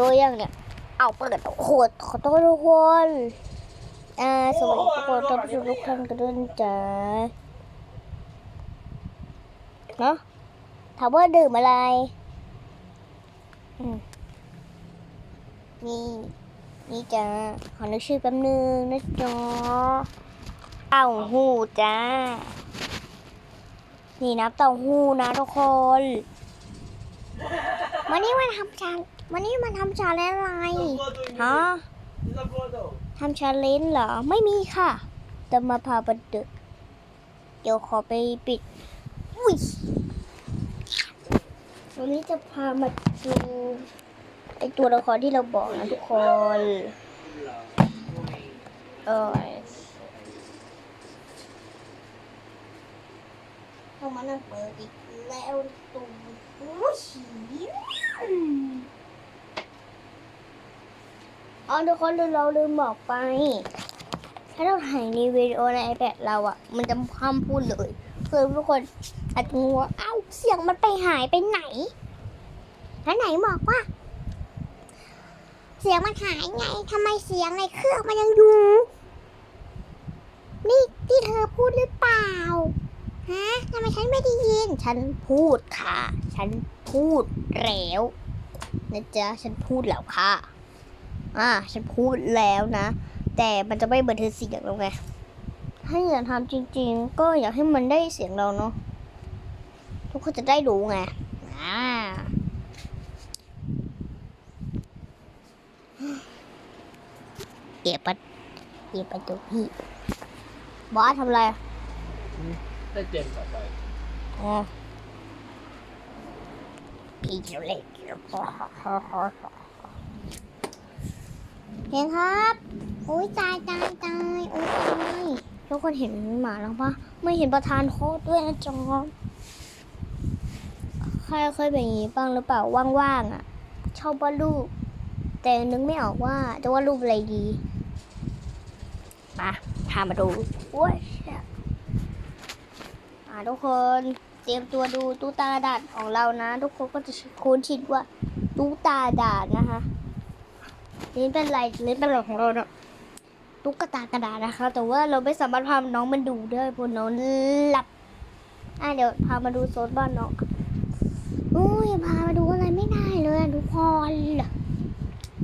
โอยังเนี่ย เอาเปิดโคตรขอโทษทุกคนอ่าสวัสดีทุกคนท่านผู้ชมทุกท่านกันด้วยนจ๊ะเนาะถามว่าดื่มอะไรอืมนี่ นี่จ้าขอนึกชื่อแป๊บนึงนะจ๊ะเต้าหู้จ้า นี่น้ำเต้าหู้นะทุกคน วันนี้มาทำชา วันนี้มาทำชาเลนจ์อะไรฮะทำชาเลนจ์เหรอ ไม่มีค่ะจะมาพาไปดึก เดี๋ยวขอไปปิด อุ้ยวันนี้จะพามาดูไอตัวละครที่เราบอกนะทุกคนเออเข้ามานั่งเปิดอีกแล้วตุ้มโอ้ย อ๋อทุกคนเราลืมบอกไป ถ้าเราถ่ายในวิดีโอใน iPad เราอะมันจะห้ามพูดเลยคือทุกคนอาจจะงงว่าเอ้าเสียงมันไปหายไปไหนแล้วไหนบอกว่า เสียงมันหายไงทำไมเสียงในเครื่องมันยังอยู่นี่ที่เธอพูดหรือเปล่าฮะทำไมฉันไม่ได้ยิน ฉันพูดค่ะ ฉันพูดแล้วนะจ๊ะ ฉันพูดแล้วค่ะ อ่าฉันพูดแล้วนะ แต่มันจะไม่บันทึกเสียงเราไงถ้าอยากทำจริง ๆ ก็อยากให้มันได้เสียงเราเนาะทุกคนจะได้รู้ไงอ่าเก็บปะเก็บประตูพี่บอสทำอะไรได้เจมต่อไปอ๋อพี่เขียวเล็ก เห็นครับโอ้ยตายตายตายโอ้ยตายทุกคนเห็นหมาแล้วปะไม่เห็นประธานโคตรด้วยนะจอมใครเคยเป็นอย่างนี้บ้างหรือเปล่าว่างๆอะ ชอบวาดรูปแต่นึกไม่ออกว่าจะวาดรูปอะไรดีมาพามาดูโอ้ยอ่าทุกคนเตรียมตัวดูตู้ตาดาษของเรานะ ทุกคนก็จะคุ้นชินว่าตู้ตาดาษนะคะ นี่เป็นลายนี่เป็นลายของเราเนาะตุ๊กตากระดาษนะคะ แต่ว่าเราไม่สามารถพาน้องมันดูได้เพราะน้องหลับอะเดี๋ยวพามาดูโซนบ้านน้องอุ้ยพามาดูอะไรไม่ได้เลยทุกคน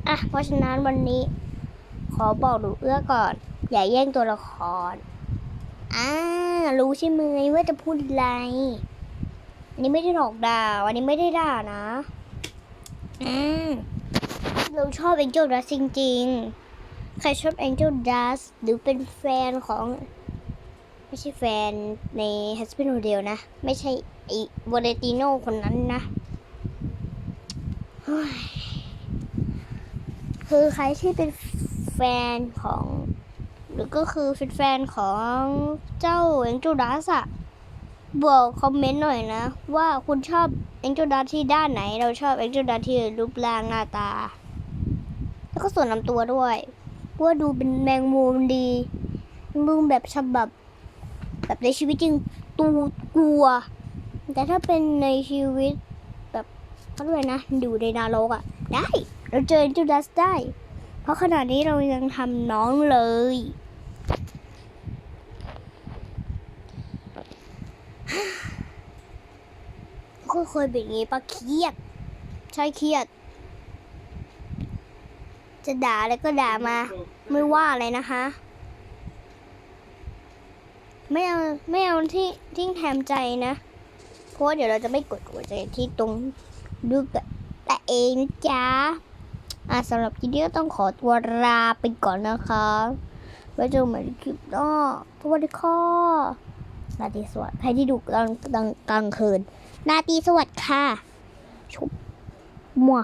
อะเพราะฉะนั้นวันนี้ ขอบอกหนูเอื้อก่อน อย่าแย่งตัวละครอ่ารู้ใช่ไหมว่าจะพูดอะไรอันนี้ไม่ได้หลอกด่าอันนี้ไม่ได้ด่านะอืม เราชอบ Angel Dust จริงๆ ใครชอบ Angel Dust หรือเป็นแฟนของ ไม่ใช่แฟนใน h a s p i n Hotel นะ ไม่ใช่ไอ้โบเลติโนคนนั้นนะ คือใครที่เป็นแฟนของ หรือก็คือเป็นแฟนของเจ้า Angel Dust อะบอกคอมเมนต์หน่อยนะ ว่าคุณชอบ Angel Dust ที่ด้านไหน เราชอบ Angel Dust ที่รูปร่างหน้าตา แล้วก็ส่วนลำตัวด้วยว่าดูเป็นแมงมุมดีมึงแบบฉบับ แบบในชีวิตจริงตูกลัว แต่ถ้าเป็นในชีวิตแบบเขาเรียกนะอยู่ในนรกอะได้ เราเจอจูดัสได้ เพราะขณะนี้เรายังทำน้องเลยก็เคยเป็นอย่างงี้ปะเครียด ใช่เครียด จะด่าอะไรก็ด่ามา ไม่ว่าอะไรนะคะ ไม่เอาไม่เอาที่ทิ้งแถมใจนะ เพราะเดี๋ยวเราจะไม่กดหัวใจที่ตรงดูกแต่เองนะจ๊ะอะสำหรับคลิปนี้ก็ต้องขอตัวลาไปก่อนนะคะไว้เจอกันใหม่ในคลิปหน้าสวัสดีค่ะราตรีสวัสดิ์ใครที่ดูกลางกลางกลางคืนราตรีสวัสดิ์ค่ะ ชุบมัว